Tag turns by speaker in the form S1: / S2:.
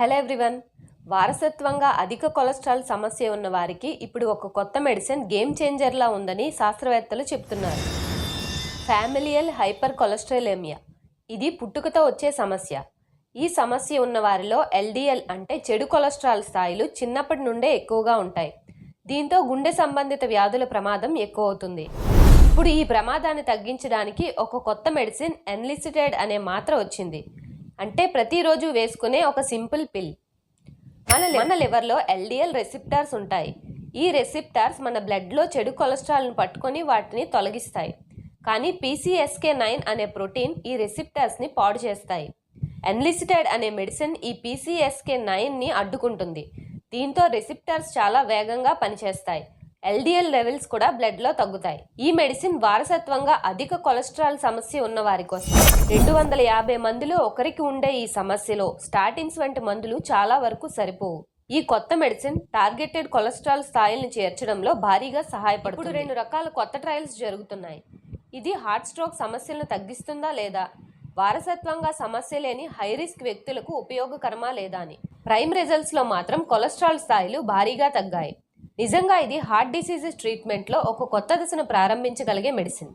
S1: Hello everyone. వారసత్వంగా అధిక cholesterol సమస్య ఉన్న వారికి ఇప్పుడు ఒక కొత్త మెడిసిన్ గేమ్ చేంజర్లా ఉందని శాస్త్రవేత్తలు చెప్తున్నారు. Familial hypercholesterolemia? ఇది పుట్టుకతో వచ్చే సమస్య. ఈ సమస్య ఉన్న వారిలో ఎల్డిఎల్ అంటే చెడు కొలెస్ట్రాల్ స్థాయిలు చిన్నప్పటి నుండే ఎక్కువగా ఉంటాయి. దీంతో గుండె సంబంధిత వ్యాధుల ప్రమాదం ఎక్కువ అవుతుంది ఇప్పుడు ఈ ప్రమాదాన్ని తగ్గించడానికి ఒక కొత్త మెడిసిన్ ఎన్లిసిటెడ్ అనే మాత్ర వచ్చింది. అంటే ప్రతిరోజు వేసుకునే ఒక సింపుల్ పిల్. మన మన లివర్లో ఎల్డిఎల్ రెసిప్టార్స్ ఉంటాయి. ఈ రెసిప్టార్స్ మన బ్లడ్లో చెడు కొలెస్ట్రాల్ను పట్టుకొని వాటిని తొలగిస్తాయి. కానీ పీసీఎస్కే నైన్ అనే ప్రోటీన్ ఈ రెసిప్టార్స్ని పాడు చేస్తాయి. ఎన్లిసిటెడ్ అనే మెడిసిన్ ఈ పీసీఎస్కే నైన్ని అడ్డుకుంటుంది. దీంతో రెసిప్టార్స్ చాలా వేగంగా పనిచేస్తాయి. ఎల్డిఎల్ లెవెల్స్ కూడా బ్లడ్లో తగ్గుతాయి. ఈ మెడిసిన్ వారసత్వంగా అధిక కొలెస్ట్రాల్ సమస్య ఉన్న వారి కోసం. రెండు వందల యాభై మందిలో ఒకరికి ఉండే ఈ సమస్యలో స్టాటిన్స్ వంటి మందులు చాలా వరకు సరిపోవు. ఈ కొత్త మెడిసిన్ టార్గెటెడ్ కొలెస్ట్రాల్ స్థాయిల్ని చేర్చడంలో భారీగా సహాయపడుతుంది. రెండు రకాల కొత్త ట్రయల్స్ జరుగుతున్నాయి. ఇది హార్ట్ స్ట్రోక్ సమస్యలను తగ్గిస్తుందా లేదా? వారసత్వంగా సమస్య లేని హై రిస్క్ వ్యక్తులకు ఉపయోగకరమా లేదా అని. ప్రైమ్ రిజల్ట్స్లో మాత్రం కొలెస్ట్రాల్ స్థాయిలు భారీగా తగ్గాయి. నిజంగా ఇది హార్ట్ డిసీజెస్ ట్రీట్మెంట్లో ఒక కొత్త దశను ప్రారంభించగలిగే మెడిసిన్.